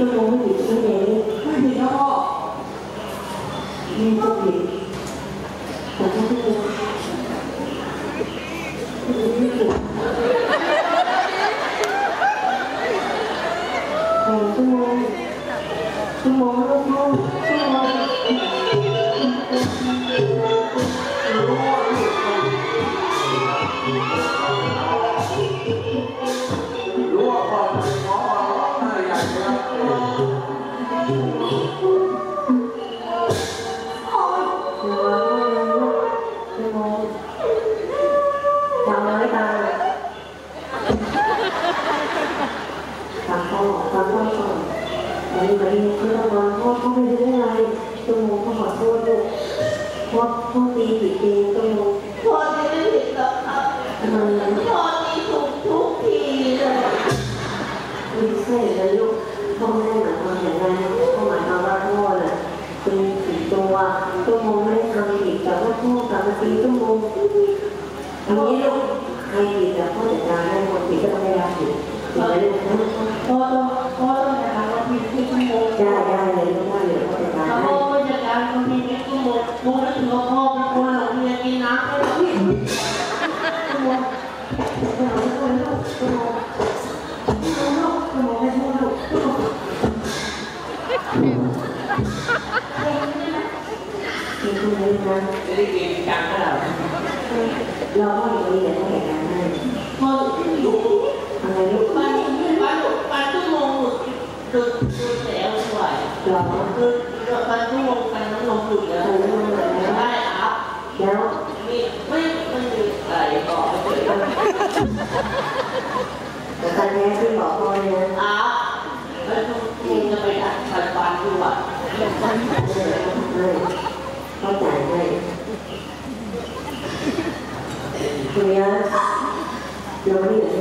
พี่ก็มองไม่ผิดใช่ไหมลูกไม่ผิดนะ เห็นะลูกพ่อไม่ได้หมายความอย่างนั้นพ่อหมายความว่าพ่อน่ะเป็นผิดตัวชั่วมงไม่ได้ทำผิดแต่ว่าพ่อกลับมาตีชั่วมงอันนี้ลูกใครผิดแต่พ่อจัดา มีคนนี้นะจะได้กินกันก็ได้เราก็อยู่ดีแต่ต้องจัดการให้พ่ออยู่อะไรลูกบ้านบ้านบ้านชั่วโมงหลุดหลุดแล้วด้วยเราคือบ้านชั่วโมงกันน้ำนมหลุดแล้วได้ครับแล้วมีไม่ไม่มีอะไรต่อเลยแต่ตอนนี้ที่บอกพ่อเนี่ยอ้าวแล้วคุณจะไปดัดฟันฟันดูอะให้ เข้าใจให้คุณยะเราไม่ได้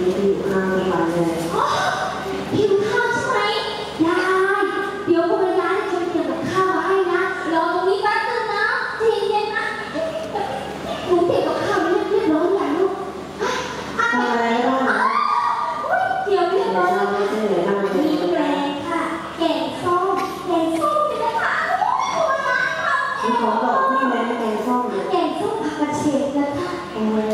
นี่อยู่ข้างบ้านเลยหิวข้าวใช่ไหมได้เดี๋ยวคุณยายจะเตรียมกับข้าวมาให้นะ รอตรงนี้แป๊บนึงนะใจเย็นๆนะหนูเตรียมกับข้าวไว้เรียบร้อยอย่างลูกอะทำอะไรบ้างอะอุ๊ยเดี๋ยวเรียบเราร้อยทำไม่ใช่เหรอทำไม่มีใช่แกงค่ะ แกงส้ม แกงส้มเป็นนะคะโอ้โหนะที่ขอบอกพี่แม่แกงส้มเนี่ยแกงส้มผักกระเฉดนะคะ โอ้แ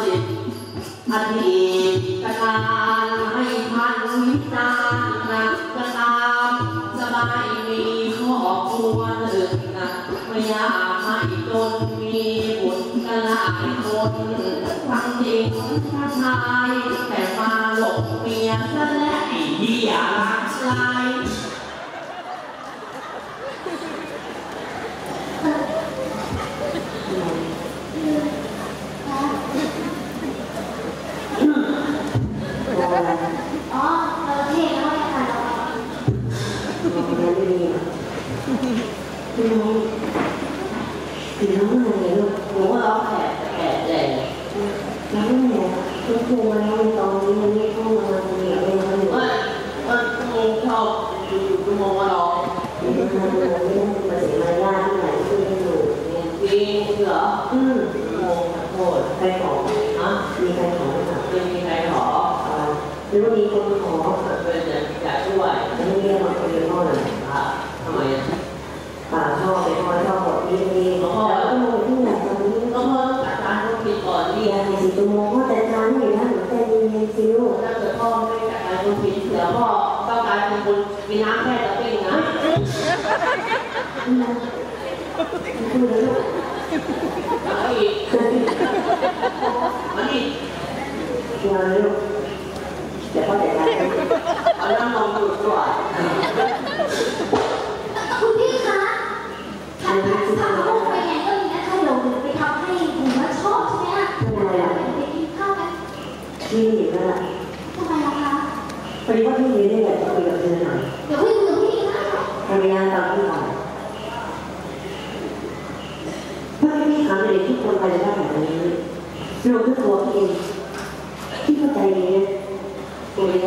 สิทธิ์อดีตการให้ท่านวิจารณ์นะจะตามสบายมีครอบครัวหนึ่งนะไม่อยากให้จนมีบุตรกันหลายคนฟังจริงถ้าชายแต่มาหลงเมียซะและไอ้เหี้ยรักลาย บอกยังไม่ดีพี่น้องพี่น้องอะไรลูกหนูว่าร้องแผลแผลแดงแล้วเนี่ยคุณครูมาเล่าตอนนี้มันไม่เข้ามาเรียเลยมันอยู่ว่าว่าชั่วโมงชอบอยู่ชั่วโมงมาร้องในทางเราไม่ได้มาเสียมารยาทไหนที่ไม่อยู่เนี่ยจริงเหรออืมโมงขอโทษใครขอนะมีใครขอหอเปล่าไม่มีใครขอหรือว่ามีคนขอเป็นจะจะช่วย มีน้ำแค่ตัวเองนะมาอีกมาอีกร็วดี๋ยพอเด็กนะเอาน้ำนมดูดก่อนคุณพี่คะทำให้สังไปไหนก็มีนะถ้าหลงไปทำให้คุณว่าชอบใช่ไหมล่ะทำไมอะไปกินข้าวกันที่นี่ก็ ดีว่าที่นี้เนี่ยจะคุยกับเธอหน่อยเดี๋ยวคุยกับพี่นะภรรยาตอมที่บอนถ้าไม่มีถามเด็กที่คนไปจะได้แบบนี้ลงทั้งตัวเองที่เข้าใจเนี่ยตัวเอ